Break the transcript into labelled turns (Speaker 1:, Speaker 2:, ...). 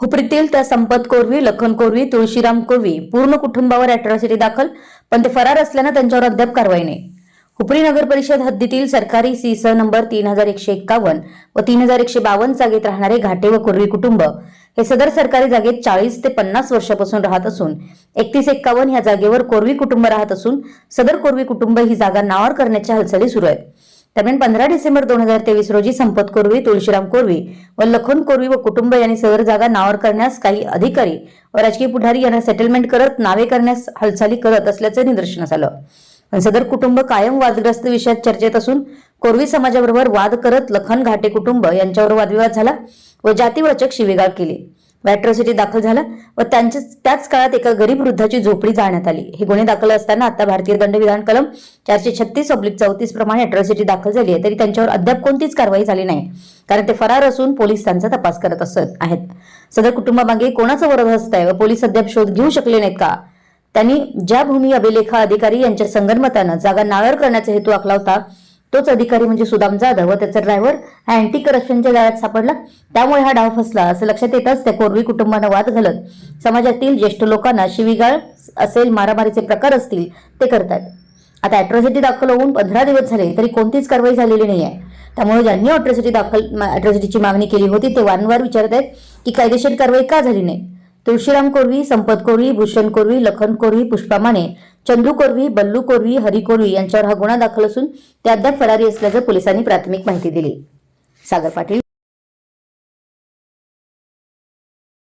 Speaker 1: हुपरीतील त्या संपत कोरवी लखन कोरवी तुळशीराम कोरवी पूर्ण कुटुंबावर अॅट्रॉसिटी दाखल पण ते फरार असल्यानं त्यांच्यावर अद्याप कारवाई नाही. हुपरी नगर परिषद हद्दीतील सरकारी सी स नंबर तीन हजार एकशे एक्कावन्न व तीन हजार एकशे बावन्न जागेत राहणारे घाटे व कोरवी कुटुंब हे सदर सरकारी जागेत चाळीस ते पन्नास वर्षापासून राहत असून एकतीस एक्कावन्न या जागेवर कोरवी कुटुंब राहत असून सदर कोरवी कुटुंब ही जागा नावावर करण्याच्या हालचाली सुरू आहेत. दरम्यान पंधरा डिसेंबर दोन हजार तेवीस रोजी संपत कोरवी तुळशीराम कोरवी व लखन कोरवी व कुटुंब यांनी सदर जागा नावावर करण्यास काही अधिकारी व राजकीय पुढारी यांना सेटलमेंट करत नावे करण्यास हालचाली करत असल्याचं निदर्शनास आलं. पण सदर कुटुंब कायम वादग्रस्त विषयात चर्चेत असून कोरवी समाजाबरोबर वाद करत लखन घाटे कुटुंब यांच्यावर वादविवाद झाला व जातीवाचक शिवेगाळ केली. अॅट्रॉसिटी दाखल झाला व त्यांच्या त्याच काळात एका गरीब वृद्धाची झोपडी जाळण्यात आली. हे गुन्हे दाखल असताना आता भारतीय दंडविधान कलम चारशे छत्तीस ऑब्लिक चौतीस प्रमाणे अट्रॉसिटी दाखल झाली आहे. तरी त्यांच्यावर अद्याप कोणतीच कारवाई झाली नाही. कारण ते फरार असून पोलीस त्यांचा तपास करत असत आहेत. सदर कुटुंबामागे कोणाचा वरद हस्त आहे व पोलीस अद्याप शोध घेऊ शकले नाहीत का? त्यांनी ज्या भूमी अभिलेखा अधिकारी यांच्या संगनमतानं जागा नाळर करण्याचा हेतू आखला होता तोच अधिकारी म्हणजे सुदाम जाधव व त्याचा ड्रायव्हर हा अँटी करप्शनच्या जाळ्यात सापडला. त्यामुळे हा डाव फसला असं लक्षात येताच त्या कोरवी कुटुंबानं वाद घालत समाजातील ज्येष्ठ लोकांना शिवीगाळ असेल मारामारीचे प्रकार असतील ते करतात. आता अॅट्रॉसिटी दाखल होऊन पंधरा दिवस झाले तरी कोणतीच कारवाई झालेली नाही आहे त्यामुळे ज्यांनी अॅट्रॉसिटी दाखल अॅट्रॉसिटीची मागणी केली होती ते वारंवार विचारत आहेत की कायदेशीर कारवाई का झाली नाही? तुळशीराम कोरवी संपत कोरवी भूषण कोरवी लखन कोरवी पुष्पा माने चंदू कोरवी बल्लू कोरवी हरी कोरवी यांच्यावर हा गुन्हा दाखल असून ते अद्याप फरारी असल्याचं पोलिसांनी प्राथमिक माहिती दिली. सागर पाटील